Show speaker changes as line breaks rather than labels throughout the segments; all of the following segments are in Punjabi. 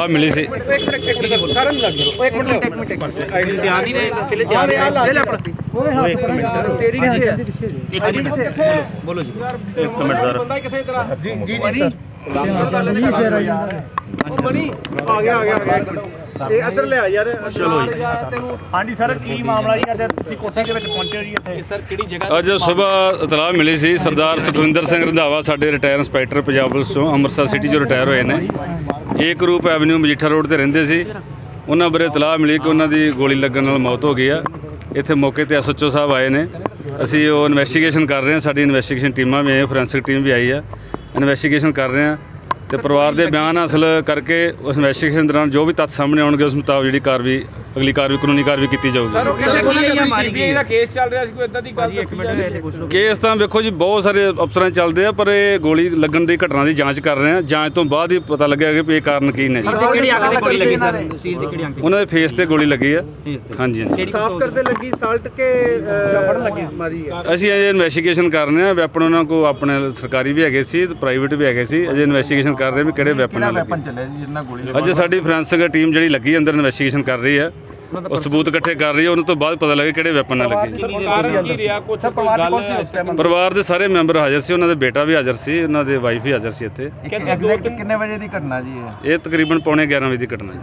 ਇਤਲਾਹ ਮਿਲੀ ਸੀ।
ਬੋਲੋ ਜੀ
ਇੱਕ ਮਿੰਟ ਸਰ
ਜੀ ਜੀ ਜੀ
ਨਹੀਂ ਆ
ਗਿਆ ਆ ਗਿਆ ਆ ਗਿਆ ਇੱਕ ਮਿੰਟ ਇਹ ਇੱਧਰ ਲਿਆ ਯਾਰ ਚਲੋ ਜੀ
ਹਾਂਜੀ ਸਰ ਕੀ ਮਾਮਲਾ ਜੀ ਅੱਜ ਤੁਸੀਂ ਕੋਠੀ ਦੇ ਵਿੱਚ ਪਹੁੰਚੇ ਜੀ ਇੱਥੇ
ਸਰ ਕਿਹੜੀ ਜਗ੍ਹਾ
ਅੱਜ ਸਵੇਰ ਇਤਲਾਹ ਮਿਲੀ ਸੀ, ਸਰਦਾਰ ਸੁਖਵਿੰਦਰ ਸਿੰਘ ਰੰਧਾਵਾ, ਸਾਡੇ ਰਿਟਾਇਰ ਇੰਸਪੈਕਟਰ ਪੰਜਾਬ ਪੁਲਿਸ ਤੋਂ ਅੰਮ੍ਰਿਤਸਰ ਸਿਟੀ ਚੋਂ ਰਿਟਾਇਰ ਹੋਏ ਨੇ। ਏਕ ਰੂਪ ਐਵਨਿਊ ਮਜੀਠਾ ਰੋਡ ਤੇ ਰਹਿੰਦੇ ਸੀ। ਉਹਨਾਂ ਬਾਰੇ ਤਲਾਹ ਮਿਲੀ ਕਿ ਉਹਨਾਂ ਦੀ ਗੋਲੀ ਲੱਗਣ ਨਾਲ ਮੌਤ ਹੋ ਗਈ ਆ। ਇੱਥੇ ਮੌਕੇ ਤੇ ਐਸਐਚਓ ਸਾਹਿਬ ਆਏ ਨੇ। ਅਸੀਂ ਉਹ ਇਨਵੈਸਟੀਗੇਸ਼ਨ ਕਰ ਰਹੇ ਹਾਂ। ਸਾਡੀ ਇਨਵੈਸਟੀਗੇਸ਼ਨ ਟੀਮਾਂ ਵੀ ਆਈ ਫੋਰੈਂਸਿਕ ਟੀਮ ਵੀ ਆਈ ਆ। ਇਨਵੈਸਟੀਗੇਸ਼ਨ ਕਰ ਰਹੇ ਹਾਂ। ਤੇ ਪਰਿਵਾਰ ਦੇ ਬਿਆਨ ਹਾਸਲ ਕਰਕੇ ਉਸ ਇਨਵੈਸਟੀਗੇਸ਼ਨ ਦੌਰਾਨ ਜੋ ਵੀ ਤੱਥ ਸਾਹਮਣੇ ਆਉਣਗੇ ਉਸ ਮੁਤਾਬਕ ਜਿਹੜੀ ਕਾਰਵਾਈ ਅਗਲੀ ਕਾਰਵਾਈ ਕਾਨੂੰਨੀ ਕਾਰਵਾਈ ਕੀਤੀ ਜਾਊਗੀ।
ਕੇਸ ਚੱਲ ਰਿਹਾ ਸੀ ਕੋਈ ਇਦਾਂ ਦੀ ਗੱਲ
ਇੱਕ ਮਿੰਟ ਇੱਥੇ ਪੁੱਛ ਲਓ।
ਕੇਸ ਤਾਂ ਵੇਖੋ ਜੀ ਬਹੁਤ ਸਾਰੇ ਅਫਸਰਾਂ ਚੱਲਦੇ ਆ ਪਰ ਇਹ ਗੋਲੀ ਲੱਗਣ ਦੀ ਘਟਨਾ ਦੀ ਜਾਂਚ ਕਰ ਰਹੇ ਆ। ਜਾਂਚ ਤੋਂ ਬਾਅਦ ਹੀ ਪਤਾ ਲੱਗਿਆ ਕਿ ਇਹ ਕਾਰਨ ਕੀ ਨੇ। ਜੀ
ਕਿਹੜੀ ਅੱਖ ਤੇ ਗੋਲੀ ਲੱਗੀ ਸਰ? ਸੀਲ ਦੀ ਕਿਹੜੀ ਅੱਖ
ਉਹਨਾਂ ਦੇ ਫੇਸ ਤੇ ਗੋਲੀ ਲੱਗੀ ਆ। ਹਾਂਜੀ ਹਾਂਜੀ।
ਸਾਫ਼ ਕਰਦੇ ਲੱਗੀ? ਸਾਲਟ ਕੇ ਮਾਰੀ ਆ
ਅਸੀਂ ਅਜੇ ਇਨਵੈਸਟੀਗੇਸ਼ਨ ਕਰ ਰਹੇ ਆ। ਵੈਪਨ ਉਹਨਾਂ ਕੋ ਆਪਣੇ ਸਰਕਾਰੀ ਵੀ ਹੈਗੇ ਸੀ ਤੇ ਪ੍ਰਾਈਵੇਟ ਵੀ ਹੈਗੇ ਸੀ। ਅਜੇ ਇਨਵੈਸਟੀਗੇਸ਼ਨ ਕਰ ਰਹੇ ਵੀ ਕਿਹੜੇ ਵੈਪਨ ਨਾਲ ਲੱਗੇ।
ਚੱਲਿਆ ਜੀ ਜਿੰਨਾ ਗੋਲੀ
ਅਜੇ ਸਾਡੀ ਫੋਰੈਂਸਿਕ ਟੀਮ ਜਿਹੜੀ ਲੱਗੀ ਅੰਦਰ ਇਨਵੈਸਟੀਗੇਸ਼ਨ ਕਰ ਰਹੀ ਆ ਉਹ ਸਬੂਤ ਇਕੱਠੇ ਕਰ ਰਹੀ ਆ ਉਹਨਾਂ ਤੋਂ ਬਾਅਦ ਪਤਾ ਲੱਗੇ ਕਿਹੜੇ ਵੈਪਨ ਨਾਲ ਲੱਗੇ।
ਕਾਰਨ ਕੀ ਰਿਹਾ ਕੁਝ
ਪਰਿਵਾਰ ਚ ਕੌਣ ਸੀ ਉਸ ਟਾਈਮ
ਪਰਿਵਾਰ ਦੇ ਸਾਰੇ ਮੈਂਬਰ ਹਾਜ਼ਰ ਸੀ ਉਹਨਾਂ ਦੇ ਬੇਟਾ ਵੀ ਹਾਜ਼ਰ ਸੀ ਉਹਨਾਂ ਦੇ ਵਾਈਫ ਵੀ ਹਾਜ਼ਰ ਸੀ ਇੱਥੇ।
ਕਿੰਨੇ ਵਜੇ ਦੀ ਘਟਨਾ ਜੀ ਇਹ?
ਇਹ ਤਕਰੀਬਨ ਪੌਣੇ 11 ਵਜੇ ਦੀ ਘਟਨਾ ਜੀ।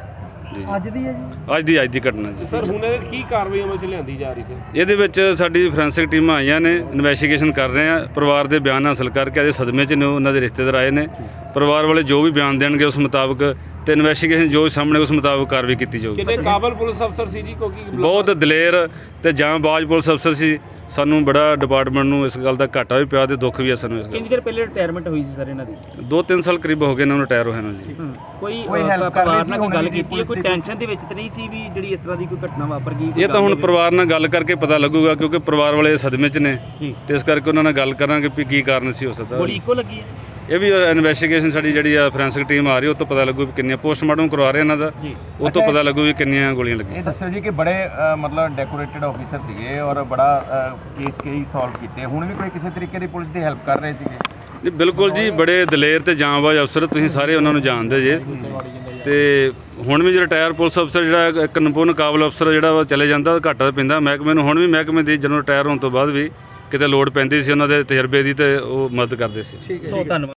ਜੀ ਜੀ।
ਅੱਜ ਦੀ ਹੈ ਜੀ?
ਅੱਜ ਦੀ ਅੱਜ ਦੀ ਘਟਨਾ ਜੀ।
ਸਰ ਹੁਣ ਇਹਦੇ ਕੀ ਕਾਰਵਾਈ ਅਮਲ ਚ ਲਿਆਂਦੀ ਜਾ ਰਹੀ ਸੀ
ਇਹਦੇ ਵਿੱਚ ਸਾਡੀ ਫੋਰੈਂਸਿਕ ਟੀਮਾਂ ਆਈਆਂ ਨੇ ਇਨਵੈਸਟੀਗੇਸ਼ਨ ਕਰ ਰਹੇ ਆ ਪਰਿਵਾਰ ਦੇ ਬਿਆਨ ਹਾਸਲ ਕਰਕੇ ਅਜੇ ਸਦਮੇ 'ਚ ਨੇ ਉਹਨਾਂ ਦੇ ਰਿਸ਼ਤੇਦਾਰ ਆਏ ਨੇ। ਪਰਿਵਾਰ ਵਾਲੇ ਜੋ ਵੀ ਬਿਆਨ ਦੇਣਗੇ ਉਸ ਮੁਤਾਬਕ ਤੇ ਇਨਵੈਸਟੀਗੇਸ਼ਨ ਜੋ ਸਾਹਮਣੇ ਉਸ ਮੁਤਾਬਕ ਕਾਰਵਾਈ ਕੀਤੀ ਜਾਊਗੀ।
ਕਿੰਨੇ ਕਾਬਲ ਪੁਲਿਸ ਅਫਸਰ ਸੀ ਜੀ? ਕਿਉਂਕਿ
ਬਹੁਤ ਦਲੇਰ ਤੇ ਜਾਂਬਾਜ਼ ਪੁਲਿਸ ਅਫਸਰ ਸੀ। ਸਾਨੂੰ ਬੜਾ ਡਿਪਾਰਟਮੈਂਟ ਨੂੰ ਇਸ ਗੱਲ ਦਾ ਘਾਟਾ ਵੀ ਪਿਆ ਤੇ ਦੁੱਖ ਵੀ ਹੈ ਸਾਨੂੰ ਇਸ ਗੱਲ
ਕਿੰਨੀ ਦੇਰ ਪਹਿਲੇ ਰਿਟਾਇਰਮੈਂਟ ਹੋਈ ਸੀ ਸਰ ਇਹਨਾਂ ਦੀ?
ਦਾ। ਦੋ ਤਿੰਨ ਸਾਲ ਕਰੀਬ ਹੋ ਗਏ ਇਹਨਾਂ ਨੂੰ ਰਿਟਾਇਰ ਹੋਏ ਨੂੰ ਜੀ।
ਕੋਈ ਅਹ, ਪਰਿਵਾਰ ਨਾਲ ਕੋਈ ਗੱਲ ਕੀਤੀ ਹੈ? ਕੋਈ ਟੈਨਸ਼ਨ ਦੇ ਵਿੱਚ ਤੇ ਨਹੀਂ ਸੀ ਵੀ ਜਿਹੜੀ ਇਸ ਤਰ੍ਹਾਂ ਦੀ ਕੋਈ ਘਟਨਾ ਵਾਪਰ ਗਈ ਕੋਈ
ਇਹ ਤਾਂ
ਗੱਲ
ਹੁਣ? ਪਰਿਵਾਰ ਨਾਲ ਗੱਲ ਕਰਕੇ ਪਤਾ ਲੱਗੂਗਾ ਕਿਉਂਕਿ ਪਰਿਵਾਰ ਵਾਲੇ ਸਦਮੇ 'ਚ ਨੇ
ਜੀ।
ਤੇ ਇਸ ਕਰਕੇ ਉਹਨਾਂ ਨਾਲ ਗੱਲ ਕਰਾਂਗੇ ਵੀ ਕੀ ਕਾਰਨ ਸੀ ਹੋ ਸਕਦਾ।
ਗੋਲੀ ਇੱਕੋ ਲੱਗੀ ਹੈ?
ਇਹ ਵੀ ਇਨਵੈਸਟੀਗੇਸ਼ਨ ਸਾਡੀ ਜਿਹੜੀ ਆ ਫੋਰੈਂਸਿਕ ਟੀਮ ਆ ਰਹੀ ਉਹ ਤੋਂ ਪਤਾ ਲੱਗੂ ਵੀ ਕਿੰਨੀਆਂ ਪੋਸਟਮਾਰਟਮ ਕਰਵਾ ਰਹੇ ਇਹਨਾਂ ਦਾ।
ਜੀ।
ਉਹ ਤੋਂ ਪਤਾ ਲੱਗੂ ਵੀ ਕਿੰਨੀਆਂ ਗੋਲੀਆਂ ਲੱਗੀਆਂ।
ਇਹ ਦੱਸਿਓ ਜੀ ਕਿ ਬੜੇ ਮਤਲਬ ਡੈਕੋਰੇਟਡ ਆਫੀਸਰ ਸੀਗੇ ਔਰ ਬੜਾ ਕੇਸ ਕਈ ਸੋਲਵ ਕੀਤੇ। ਹੁਣ ਵੀ ਕੋਈ ਕਿਸੇ ਤਰੀਕੇ ਦੀ ਪੁਲਿਸ ਦੀ ਹੈਲਪ ਕਰ ਰਹੇ ਸੀਗੇ?
ਜੀ ਬਿਲਕੁਲ ਜੀ ਬੜੇ ਦਲੇਰ ਤੇ ਜਾਂਬਾਜ਼ ਅਫਸਰ ਤੁਸੀਂ ਸਾਰੇ ਉਹਨਾਂ ਨੂੰ ਜਾਣਦੇ ਜੇ। ਤੇ ਹੁਣ ਵੀ ਜਿਹੜਾ ਰਿਟਾਇਰ ਪੁਲਿਸ ਅਫਸਰ ਜਿਹੜਾ ਇੱਕ ਨਿਪੁੰਨ ਕਾਬਲ ਅਫਸਰ ਜਿਹੜਾ ਉਹ ਚਲੇ ਜਾਂਦਾ ਘਾਟਾ ਪੈਂਦਾ। ਮਹਿਕਮੇ ਨੂੰ ਹੁਣ ਵੀ ਮਹਿਕਮੇ ਦੀ ਜਦੋਂ ਰਿਟਾਇਰ ਹੋਣ ਤੋਂ ਬਾਅਦ ਵੀ ਕਿਤੇ ਲੋੜ ਪੈਂਦੀ ਸੀ ਉਹਨਾਂ ਦੇ ਤਜਰਬੇ ਦੀ ਤੇ ਉਹ ਮਦਦ ਕਰਦੇ ਸੀ।
ਸੋ ਧੰਨਵਾਦ।